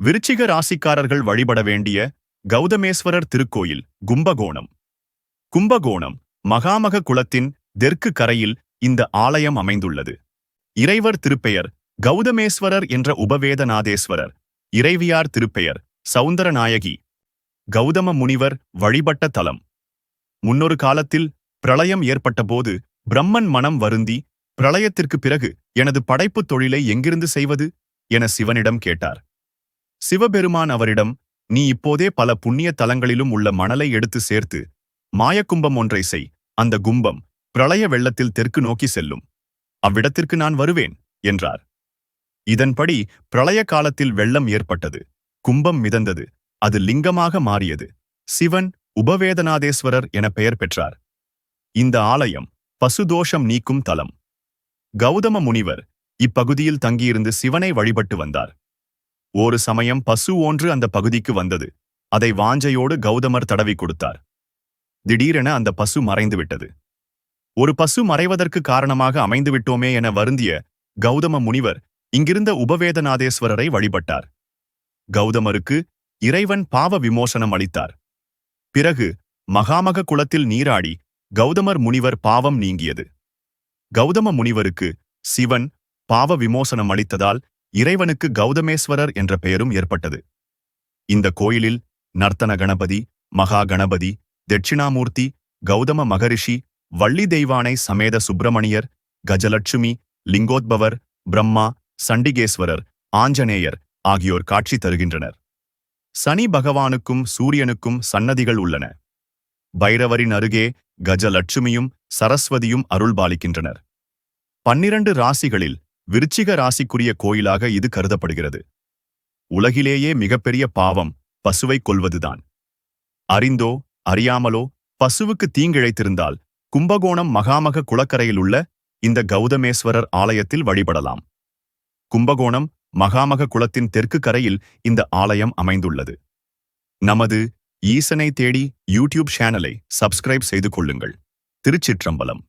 விருச்சிக ராசிக்காரர்கள் வழிபட வேண்டிய கௌதமேஸ்வரர் திருக்கோயில் கும்பகோணம். கும்பகோணம் மகாமக குளத்தின் தெற்கு கரையில் இந்த ஆலயம் அமைந்துள்ளது. இறைவர் திருப்பெயர் கௌதமேஸ்வரர் என்ற உபவேதநாதேஸ்வரர். இறைவியார் திருப்பெயர் சௌந்தரநாயகி கௌதம முனிவர் வழிபட்ட தலம். முன்னொரு காலத்தில் பிரளயம் ஏற்பட்டபோது பிரம்மன் மனம் வருந்தி பிரளயத்திற்கு பிறகு எனது படைப்புத் தொழிலை எங்கிருந்து செய்வது? என சிவனிடம் கேட்டார். சிவபெருமான் அவரிடம் நீ இப்போதே பல புண்ணிய தலங்களிலும் உள்ள மணலை எடுத்து சேர்த்து மாயக்கும்பம் ஒன்றை செய். அந்த கும்பம் பிரளய வெள்ளத்தில் தெற்கு நோக்கி செல்லும். அவ்விடத்திற்கு நான் வருவேன் என்றார். இதன்படி பிரளய காலத்தில் வெள்ளம் ஏற்பட்டது. கும்பம் மிதந்தது. அது லிங்கமாக மாறியது. சிவன் உபவேதநாதேஸ்வரர் என பெயர் பெற்றார். இந்த ஆலயம் பசுதோஷம் நீக்கும் தலம். கௌதம முனிவர் இப்பகுதியில் தங்கியிருந்து சிவனை வழிபட்டு வந்தார். ஒரு சமயம் பசு ஒன்று அந்த பகுதிக்கு வந்தது. அதை வாஞ்சையோடு கௌதமர் தடவி கொடுத்தார். திடீரென அந்த பசு மறைந்துவிட்டது ஒரு பசு மறைவதற்கு காரணமாக அமைந்துவிட்டோமே என வருந்திய கௌதம முனிவர் இங்கிருந்த உபவேதநாதேஸ்வரரை வழிபட்டார். கௌதமருக்கு இறைவன் பாவ விமோசனம் அளித்தார். பிறகு மகாமக குளத்தில் நீராடி கௌதமர் முனிவர் பாவம் நீங்கியது. கௌதம முனிவருக்கு சிவன் பாவ விமோசனம் அளித்ததால் இறைவனுக்கு கௌதமேஸ்வரர் என்ற பெயரும் ஏற்பட்டது. இந்த கோயிலில் நர்த்தன கணபதி மகா கணபதி தட்சிணாமூர்த்தி கௌதம மகரிஷி வள்ளி தெய்வானை சமேத சுப்பிரமணியர் கஜலட்சுமி லிங்கோத்பவர் பிரம்மா சண்டிகேஸ்வரர் ஆஞ்சநேயர் ஆகியோர் காட்சி தருகின்றனர். சனி பகவானுக்கும் சூரியனுக்கும் சன்னதிகள் உள்ளன. பைரவரின் அருகே கஜலட்சுமியும் சரஸ்வதியும் அருள்பாலிக்கின்றனர் பன்னிரண்டு ராசிகளில் விருச்சிக ராசிக்குரிய கோயிலாக இது கருதப்படுகிறது. உலகிலேயே மிகப்பெரிய பாவம் பசுவை கொல்வதுதான். அறிந்தோ அறியாமலோ பசுவுக்கு தீங்கிழைத்திருந்தால் கும்பகோணம் மகாமக குளக்கரையில் உள்ள இந்த கௌதமேஸ்வரர் ஆலயத்தில் வழிபடலாம். கும்பகோணம் மகாமக குளத்தின் தெற்கு கரையில் இந்த ஆலயம் அமைந்துள்ளது. நமது ஈசனை தேடி யூடியூப் சேனலை சப்ஸ்கிரைப் செய்து கொள்ளுங்கள். திருச்சிற்றம்பலம்.